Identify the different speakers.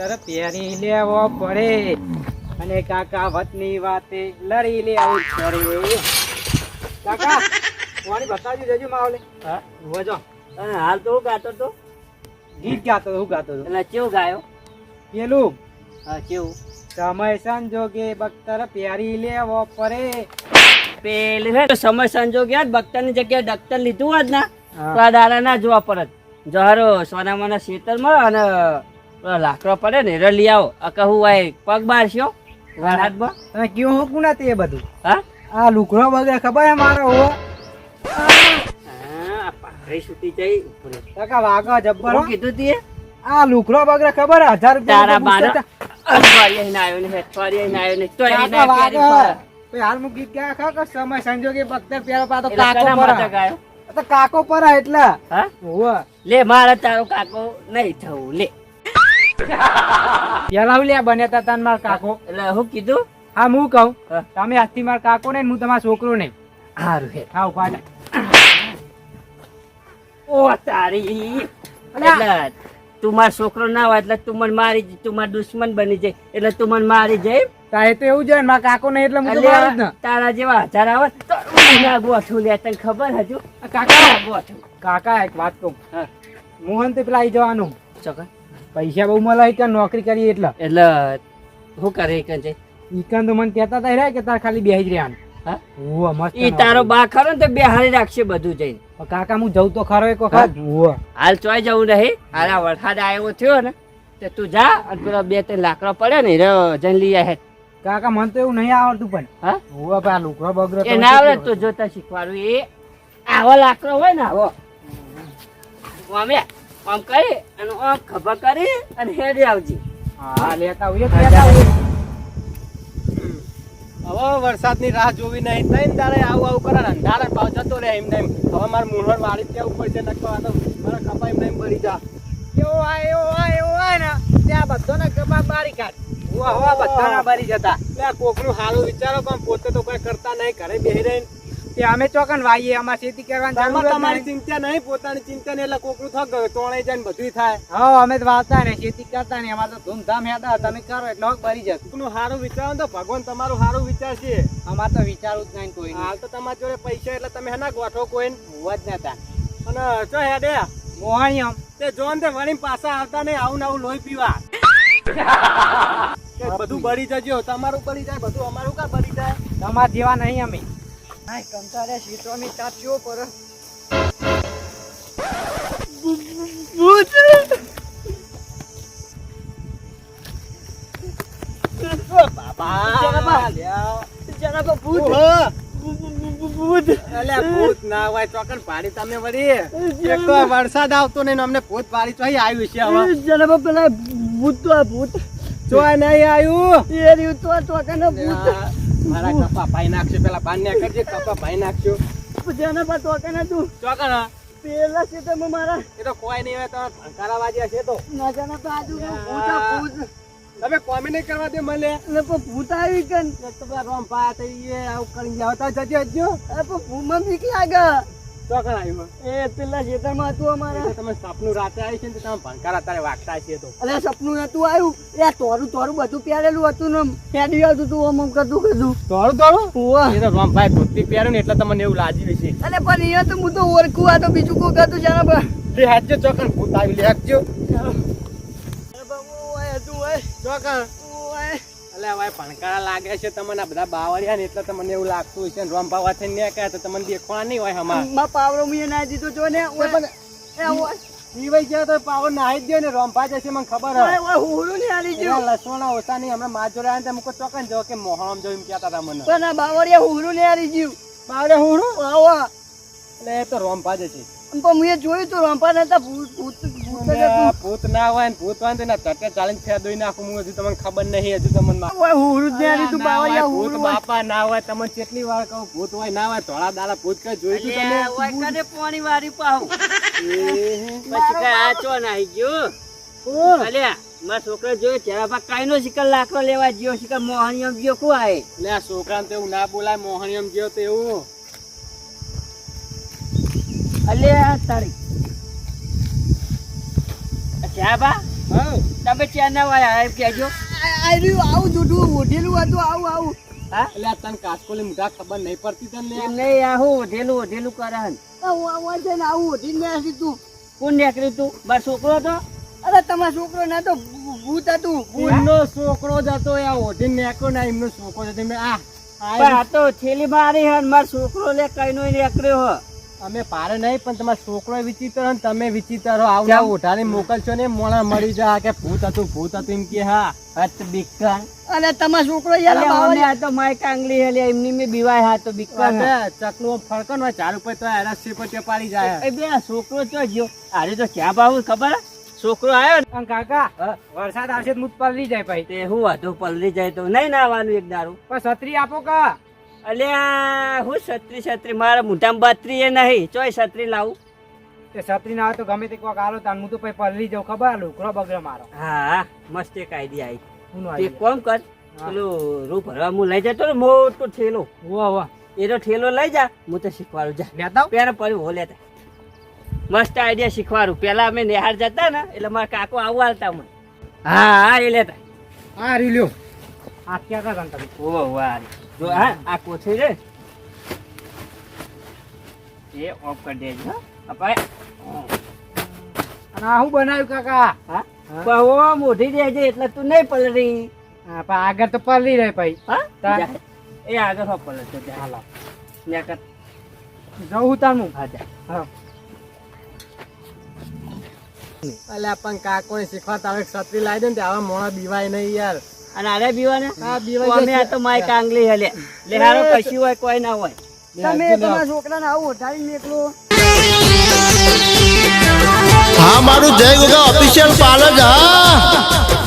Speaker 1: બખ્તર પહેરી લેવો પડે. અને કાકા વતની વાતે લડી લેવું પડે. કાકા પાણી બતાવજો જજો માવલે.
Speaker 2: હા?
Speaker 1: વજો
Speaker 2: અને હાલ તો હું ગાતો તો?
Speaker 1: ગીત ગાતો હું ગાતો હતો
Speaker 2: એટલે કેવું ગાયો?
Speaker 1: પેલું?
Speaker 2: હા કેવું?
Speaker 1: સમય સંજોગે બખ્તર પહેરી લેવો પડે.
Speaker 2: પેલું હે સમય સંજોગે યાર બખ્તરની જગ્યાએ ડક્ટર લીધું હોત ને. તો આ દાડા ના જોવા પડત જહારો સોનામાના ખેતરમાં અને લાકડો પડે ને રલી લઈ આવો. આ કહું આ પગ મારશો વરસાદમાં
Speaker 1: તમે કયો હું કુના તે બધું?
Speaker 2: હા?
Speaker 1: આ લુકડો બગડે ખબર હે? મારો હોવો
Speaker 2: પાઘડી છૂટી જઈ
Speaker 1: કાકા વાગો જબ્બર હો.
Speaker 2: કીધું તીએ
Speaker 1: આ લુકડો બગડે ખબર હજાર
Speaker 2: તારા બાર અઠવાડિયે ના આવ્યો ને અઠવાડિયે ના આવ્યો ને
Speaker 1: વાગે હાલ હું. ગીત ગાયા કે સમય સંજોગે પહેરો પાતો કાકો પર. તો કાકો પર એટલે.
Speaker 2: હા? લે મારે તારો કાકો નહીં થવું લે.
Speaker 1: પેલા લ્યા બન્યા તા તાન માર કાકો.
Speaker 2: એટલે હું કીધું?
Speaker 1: હા હું કહું. તમે આજથી માર કાકો ને હું તમારો છોકરો નહીં
Speaker 2: હારું હે.
Speaker 1: હા ઊભા
Speaker 2: ઓ તારી. એટલે તું મારો છોકરો ના હોય એટલે તું મને મારી તું મારો દુશ્મન બની જાય. એટલે તું મને મારી જાય
Speaker 1: તારે તો એવું જોઈએ ને મારા કાકો ને એટલે હું મારું જ
Speaker 2: તારા જેવા હજાર આવે તો હું ના ગોઠું લે તને ખબર હજુ?
Speaker 1: કાકા.
Speaker 2: ના ગોઠું.
Speaker 1: કાકા એક વાત કહું. મોહન તે પેલા આવી જવાનું.
Speaker 2: ચોકન
Speaker 1: પૈસા બહુ મળે ત્યાં નોકરી કરી એટલે
Speaker 2: એટલે શું કરે એ કંજે
Speaker 1: ઈકન તો મને કહેતા તા કે તાર ખાલી બેહી જ રહ્યા
Speaker 2: હા
Speaker 1: હોવે મસ્ત
Speaker 2: ઈ તારો બા ખરો ને તો રાખશે બધું જઈને
Speaker 1: કાકા હું જઉં તો ખરો એક વખત
Speaker 2: હાલ ચોય જવું નહીં હાલ આ વરસાદ આવ્યો થયો ને તે તું જા અને પેલા બે ત્રણ લાકડો પડે ને રે જઈને લઈ
Speaker 1: કાકા મને તો એવું નહીં આવડતું પણ
Speaker 2: હા
Speaker 1: પણ આ લુકડો બગડો
Speaker 2: એ ના આવડે તો જોતા શીખવાડું એ આવો લાકડો હોય ને આવો એ, આમ કરી અને આમ ખભા કરી અને હેડી આવજે.
Speaker 1: હા લેતા આવીએ લેતા આવીએ
Speaker 3: હવે વરસાદની રાહ જોવી નહીં નહીં તારે આવું આવું કરે ને અંધારે ભાવ જતો રહે એમ. હવે મારે મૂળવણ વાળી ત્યાં ઉપર પડશે નકવા તો મારા કપા એમ ભરી જા.
Speaker 1: એવો આ એવો આ એવો આ ને. ત્યાં બધાને કબાબ બારી કાઢ. હોવે હોવે બધાના બારી જતા.
Speaker 3: કોકનું સારું વિચારો પણ પોતે તો કઈ કરતા નહીં ઘરે બેહી રહીને.
Speaker 1: તે અમે ચોકન વાઈએ અમાર ખેતી કરવાની જરૂર
Speaker 3: તમારી ચિંતા નહીં પોતાની ચિંતા નહીં એટલે કોકરું થક તોણે જઈને ને બધું થાય.
Speaker 1: હા અમે તો વાવતા ને ખેતી કરતા ને અમાર તો ધૂમધામ હેતા તમે કરો એટલે ભરી જતું
Speaker 3: કોકનું સારું વિચારો તો ભગવાન તમારું સારું વિચારશે.
Speaker 1: અમાર તો વિચારું જ નહીં કોઈ
Speaker 3: હાલ તો તમારી જોડે પૈસા એટલે તમે હેના ગોઠો કોઈ
Speaker 1: હોવા જ નતા.
Speaker 3: અને જો હેડે?
Speaker 1: મોહણીયમ.
Speaker 3: તે જોન તે વળી પાછા આવતા ને આવું ને આવું લોહી પીવા. બધું બળી જજો તમારું બળી જાય બધું અમારું કા બળી જાય?
Speaker 1: તમારા જેવા નહીં અમે. હાય કંટાળે સીટોની ચાચ્યો પર
Speaker 3: બાબા.
Speaker 2: જરા ભૂત.
Speaker 3: અલ્યા, ભૂત ના હોય ચોકન પાડી તમે વળી. એક તો વરસાદ આવતો નહીં ને અમને ભૂત પાડી તો આવ્યું છે હવે.
Speaker 2: જરા પેલા ભૂત તો ભૂત.
Speaker 3: ચોય નહીં આવ્યું.
Speaker 2: એ રહ્યું તો આ ભૂત.
Speaker 3: મારા કપા ભાઈ નાખજો પેલા બાન ને કરજે કપા ભાઈ નાખશો.
Speaker 2: જેના પર ટોકાના તું.
Speaker 3: ચોકન
Speaker 2: પેલા ખેતરમાં મારા
Speaker 3: એ તો કોઈ નહીં હોય તો ભંકારા વાજ્યા છે તો.
Speaker 2: ના જાના તો આજુ ભૂત ભૂત
Speaker 3: તમે કોમી નહીં કરવા દે મને.
Speaker 2: એટલે પણ ભૂત આવી કે
Speaker 3: એક રોમ પાયા થઈ આવું કરી જાવ તા જજે હજો.
Speaker 2: પણ ભૂમાં બીક લાગે
Speaker 3: ચોકન આવ્યું
Speaker 2: એ પેલા ખેતરમાં હતું અમારા.
Speaker 3: તમે સપનું રાતે આવી છે ને તો તમે ભંકારા તારે વાગતા છે તો.
Speaker 2: અરે સપનું નતું આવ્યું. એ તોરું તોરું બધું પહેરેલું હતું ને હેડી આવતું તું કરતું
Speaker 3: એ તો રોમભાઈ ધોતી પહેર્યું ને એટલે તમને એવું લાજી છે.
Speaker 2: અરે પણ અહીંયા તો હું તો ઓળખું આ તો બીજું કોઈ હતું જાણે પર.
Speaker 3: લે હાચજો ચોકન ભૂત આવી લે
Speaker 2: અરે
Speaker 3: એટલે હવે ભણકારા લાગે છે તમને. આ બધા બાવળિયા ને એટલે તમને એવું લાગતું હશે ને રોમભાવા થઈને ને કહે તો તમને દેખવા નહીં હોય હમણાં.
Speaker 2: માં પાવરો મુએ ના દીધો જો ને ઓય
Speaker 3: પણ
Speaker 2: એ ઓય.
Speaker 3: જીવાઈ ગયા તો પાવર નાહી દે ને રોમભા જશે મને ખબર
Speaker 2: હોય હુરું ને આલી જો
Speaker 3: એના ઓસા નહીં હમણાં જોડે આવ્યા ને મુકો ચોકન જો કે મોહણમ જો એમ કહેતા હતા મને.
Speaker 2: પણ આ બાવળિયા હુરું ને આલી જીવ
Speaker 3: બાવળે હું
Speaker 2: આવા
Speaker 3: એટલે એ તો રોમભા જશે
Speaker 2: પણ જોયું તો રંપા નતા ભૂત ભૂત ભૂત જ
Speaker 3: અને
Speaker 2: હતું
Speaker 3: ભૂત ના હોય ને ભૂત હોય ને તો ચાલીને ફેદોઈ નાખું. હું હજુ તમને ખબર નહીં હજુ તમને મા-
Speaker 2: ઓય હુરું જ ને આલી તું
Speaker 3: ના ભૂત બાપા ના હોય તમને કેટલી વાર કહું ભૂત હોય ના હોય ધોળા દાડા ભૂત કઈ જોયું તું તમે
Speaker 2: ઓય કને પાણી વારી પાવ પછી કઈ આ ચો નાહી ગયો. અલ્યા મારા છોકરા જોયો ચહેરા પર કાઈ નો શિકાર લાકડો લેવા ગયો શિકાર મોહનિયમ ગયો કુ આય?
Speaker 3: એટલે આ છોકરાને તો એવું ના બોલાય મોહનિયમ ગયો તો એવું.
Speaker 2: અલ્યા તારી. ચા બા. તમે ચેન ના વાયા એમ કહેજો.
Speaker 3: આવું જુઠું ઓઢેલું હતું આવું આવું.
Speaker 2: હા?
Speaker 3: એટલે તને કાચકોલી મુઢા ખબર નહીં પડતી તને?
Speaker 2: નહીં આ ઓઢેલું ઓઢેલું કરે હન.
Speaker 3: આવું ઓઢીને બેસી તું.
Speaker 2: કોણ નીકળ્યું તું? મારો છોકરો હતો?
Speaker 3: અરે તમારો છોકરો ના તો ભૂત હતું. ભૂતનો છોકરો જ હતો ઓઢી ઓઢીને નેકો ના એમનો છોકરો હતો. મેં આ
Speaker 2: આ તો છેલ્લી મારી હન મારો છોકરો લે કઈ નો નીકળ્યો હો.
Speaker 3: અમે પારે નહીં પણ તમારો છોકરો વિચિત્ર તમે વિચિત્ર હો.
Speaker 2: આવું?
Speaker 3: ઓઢાને મોકલશો ને મોણા મળી જા કે ભૂત હતું ભૂત હતું એમ કે હા
Speaker 2: હત બીકન
Speaker 4: અને તમારો છોકરો
Speaker 2: યાર ઓને આ તો માય કાંગલી હેલી એમની મે બીવાય હા તો બીકન ચકલો
Speaker 3: ચકલું ફરકો ને ચાર ઉપર તો એરા સિર પર પાડી જાય.
Speaker 2: એ બે છોકરો તો ગયો? આરે તો ક્યાં બાવ ખબર? છોકરો આવ્યો ને.
Speaker 1: કાકા વરસાદ આવશે તો મુત પલરી જાય ભાઈ.
Speaker 2: તે હું વાંધો પલરી જાય તો નહીં નાવાનું એક દારૂ.
Speaker 1: પણ છત્રી આપો કા?
Speaker 2: અલ્યા હું છત્રી છત્રી મારા મોટામાં બત્રી એ નહીં. ચોય છત્રી લાવું.
Speaker 1: તે છત્રી ના તો ગમે તે કોક આલો તાન હું તો પછી પલળી જાઉં ખબર? લુકડો બગડે મારો.
Speaker 2: હા મસ્ત એક આઈડિયા આવી તે કોમ કર પેલું રૂ ભરવા હું લઈ જતો ને મોટો ઠેલો.
Speaker 1: વાહ વાહ
Speaker 2: એનો ઠેલો લઈ જા હું તો શીખવાડું જા.
Speaker 1: લેતા.
Speaker 2: પેલા પડ્યું હો લેતા મસ્ત આઈડિયા શીખવાડું. પેલા અમે નિહાર જતા ને એટલે મારા કાકો આવું હાલતા મને હા હા એ લેતા.
Speaker 1: હા રી લ્યો. આ ક્યાં કરતા તમે
Speaker 2: ઓ વાહ જો આ આ કોથળી રે એ ઓફ કરી દેજો અપાય.
Speaker 1: અને આ હું બનાવ્યું કાકા?
Speaker 2: હા? બહુ મોઢી દેજે એટલે તું નહીં પલરી
Speaker 1: હા પણ આગળ તો પલરી રહે ભાઈ.
Speaker 2: હા? એ આગળ હો પલરતો જા.
Speaker 1: હાલો.
Speaker 2: ત્યાં કર.
Speaker 1: જવું તાનું? હા
Speaker 2: જા.
Speaker 1: હા.
Speaker 3: અલ્યા પણ કાકોને શીખવા તારે છત્રી લાવી દે ને આવા મોણા બીવાય નહીં યાર.
Speaker 2: અને આરે બીવાને?
Speaker 3: હા, બીવા
Speaker 2: અમે આ તો માય કાંગલી હલે. લે હારો કશું હોય કોઈ ના હોય.
Speaker 4: તમે તમારા છોકરાને આવું ઉઠાવી નીકળો
Speaker 5: હા મારું જય ગોગા ઓફિશિયલ પાર્લર હા.